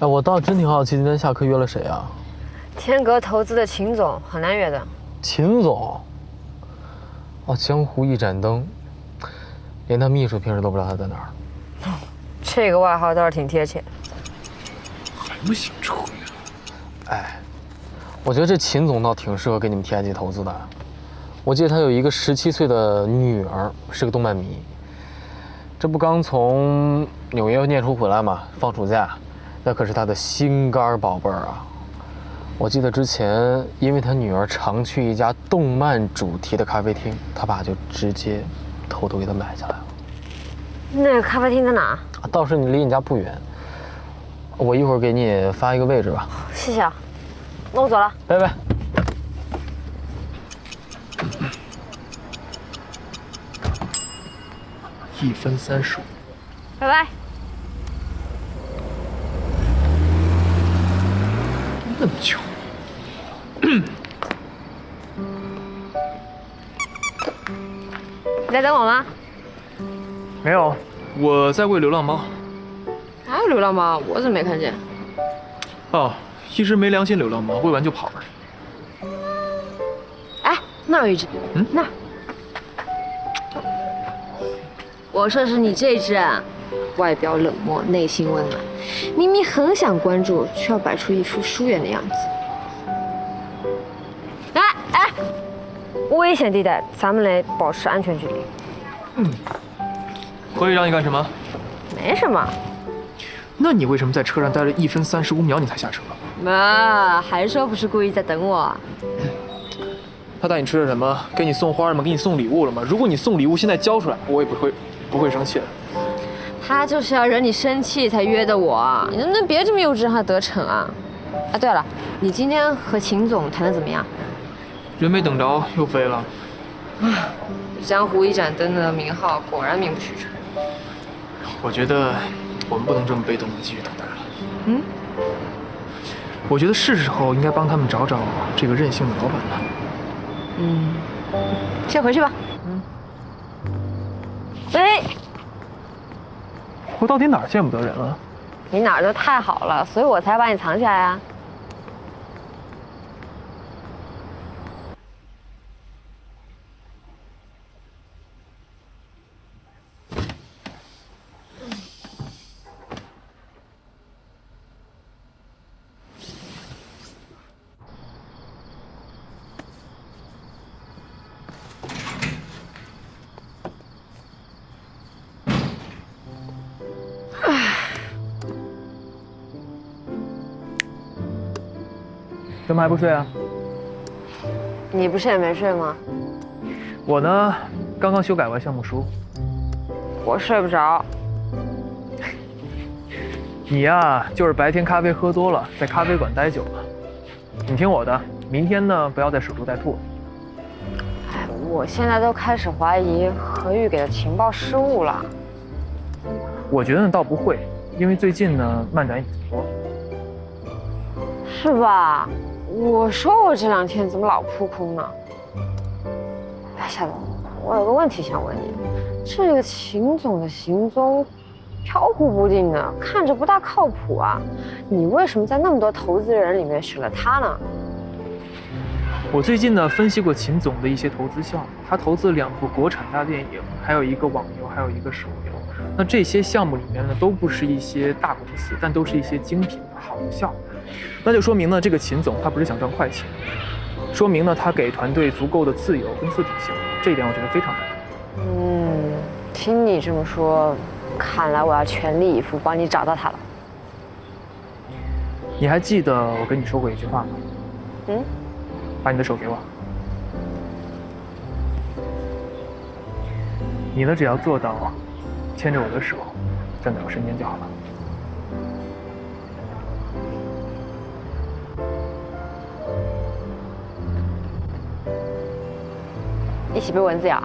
哎，我倒真挺好奇，今天下课约了谁啊？天格投资的秦总，很难约的。秦总。哦，江湖一盏灯，连他秘书平时都不知道他在哪儿。这个外号倒是挺贴切。还不姓吹啊？哎，我觉得这秦总倒挺适合给你们 TIG 投资的。我记得他有一个十七岁的女儿，是个动漫迷。这不刚从纽约念书回来嘛，放暑假。那可是他的心肝宝贝儿啊！我记得之前，因为他女儿常去一家动漫主题的咖啡厅，他爸就直接偷偷给他买下来了。那个咖啡厅在哪？倒是离你家不远，我一会儿给你发一个位置吧。谢谢啊，那我走了，拜拜。一分三十五，拜拜。那么久，你在等我吗？没有，我在喂流浪猫。哪有流浪猫，我怎么没看见？哦，一只没良心流浪猫，喂完就跑了。哎，那有一只，嗯，那我说是你这只，外表冷漠，内心温暖。明明很想关注，却要摆出一副疏远的样子。哎哎，危险地带，咱们得保持安全距离。嗯，何以让你干什么？没什么。那你为什么在车上待了一分三十五秒你才下车？妈，还说不是故意在等我。他带你吃了什么？给你送花了吗？给你送礼物了吗？如果你送礼物现在交出来，我也不会不会生气的。他就是要惹你生气才约的我，你能不能别这么幼稚让他得逞啊？啊，对了，你今天和秦总谈的怎么样？人没等着又飞了。啊，江湖一盏灯的名号果然名不虚传。我觉得我们不能这么被动的继续等待了。嗯？我觉得是时候应该帮他们找找这个任性的老板了。嗯，先回去吧。嗯。喂。我到底哪儿见不得人了？你哪儿都太好了，所以我才把你藏起来啊。怎么还不睡啊？你不是也没睡吗？我呢，刚刚修改完项目书。我睡不着。你呀，就是白天咖啡喝多了，在咖啡馆待久了。你听我的，明天呢，不要再守株待兔了。哎，我现在都开始怀疑何玉给的情报失误了。我觉得倒不会，因为最近呢，漫展也挺多。是吧？我说我这两天怎么老扑空呢？哎，夏总，我有个问题想问你，这个秦总的行踪飘忽不定的，看着不大靠谱啊。你为什么在那么多投资人里面选了他呢？我最近呢分析过秦总的一些投资项目，他投资两部国产大电影，还有一个网游，还有一个手游。那这些项目里面呢，都不是一些大公司，但都是一些精品的好的项目。那就说明呢，这个秦总他不是想赚快钱，说明呢他给团队足够的自由跟自主性，这一点我觉得非常难得。嗯，听你这么说，看来我要全力以赴帮你找到他了。你还记得我跟你说过一句话吗？嗯，把你的手给我。你呢，只要做到牵着我的手，站在我身边就好了。一起被蚊子咬。